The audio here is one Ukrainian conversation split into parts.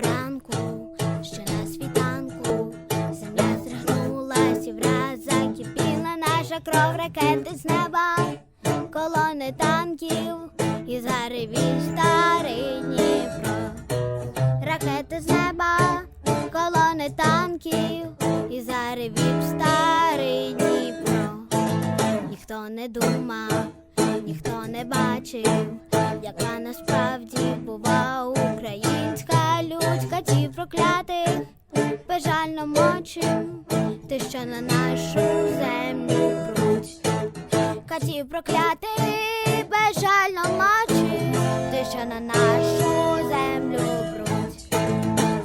ранку, ще на світанку, земля зригнулась, і враз закипіла наша кров ракети з неба, колони танків і заревів старий Дніпро. Ракети з неба, колони танків і заревів старий Дніпро. Ніхто не думав, ніхто не бачив, яка насправді бувала проклятих, безжально мочим, ти що на нашу землю круть. Катів проклятих, безжально мочим, ти що на нашу землю круть.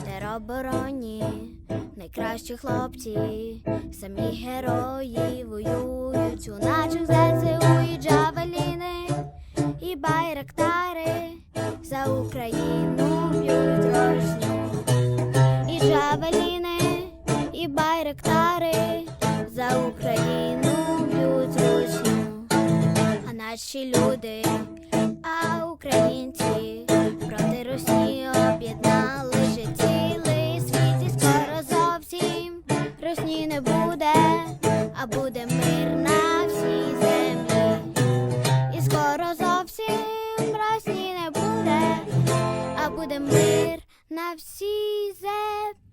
Теробороні, найкращі хлопці, самі герої воюють у наших ЗСУ і джавеліни, і байрактари за Україну байрактари за Україну б'ють ручню. А наші люди, а українці проти Росії об'єднали вже цілий світ і скоро зовсім Росні не буде, а буде мир на всій землі. І скоро зовсім Росні не буде, а буде мир на всій землі.